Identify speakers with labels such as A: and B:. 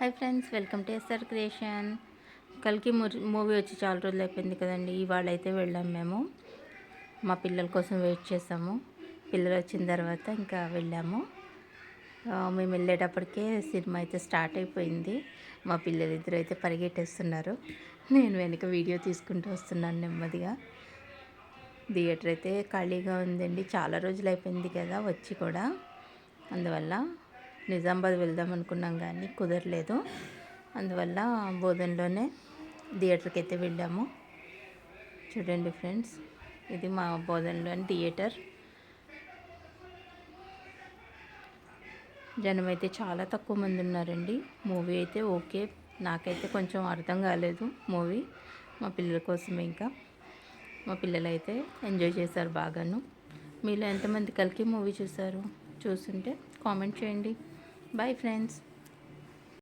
A: Hi friends welcome to S R creation. Kaliki movie వచ్చి చాలా రోజులు అయిపోయింది కదండి ఇవాళ అయితే వెళ్ళాం మేము. మా పిల్లల కోసం వెయిట్ చేసాము. పిల్లలు వచ్చిన తర్వాత ఇంకా వెళ్ళాము. మేము వెళ్ళేటప్పటికే సినిమా అయితే స్టార్ట్ అయిపోయింది. మా పిల్లలు ఇద్దరు అయితే పరిగెట్టేస్తున్నారు. నేను వెనక వీడియో తీసుకుంటూ వస్తున్నాను నెమ్మదిగా. థియేటర్ అయితే ఖాళీగా ఉందండి చాలా రోజులు అయిపోయింది కదా వచ్చి కూడా. అందువల్ల నిజామాబాద్ వెళ్దాం అనుకున్నాం కానీ కుదరలేదు. అందువల్ల బోధనలోనే థియేటర్కి అయితే వెళ్ళాము. చూడండి ఫ్రెండ్స్ ఇది మా బోధనలోని థియేటర్. జనం అయితే చాలా తక్కువ మంది ఉన్నారండి. మూవీ అయితే ఓకే. నాకైతే కొంచెం అర్థం కాలేదు మూవీ. మా పిల్లల కోసమే ఇంకా. మా పిల్లలు అయితే ఎంజాయ్ చేశారు బాగాను. మీలో ఎంతమంది కలికి మూవీ చూసారు చూస్తుంటే కామెంట్ చేయండి. Bye friends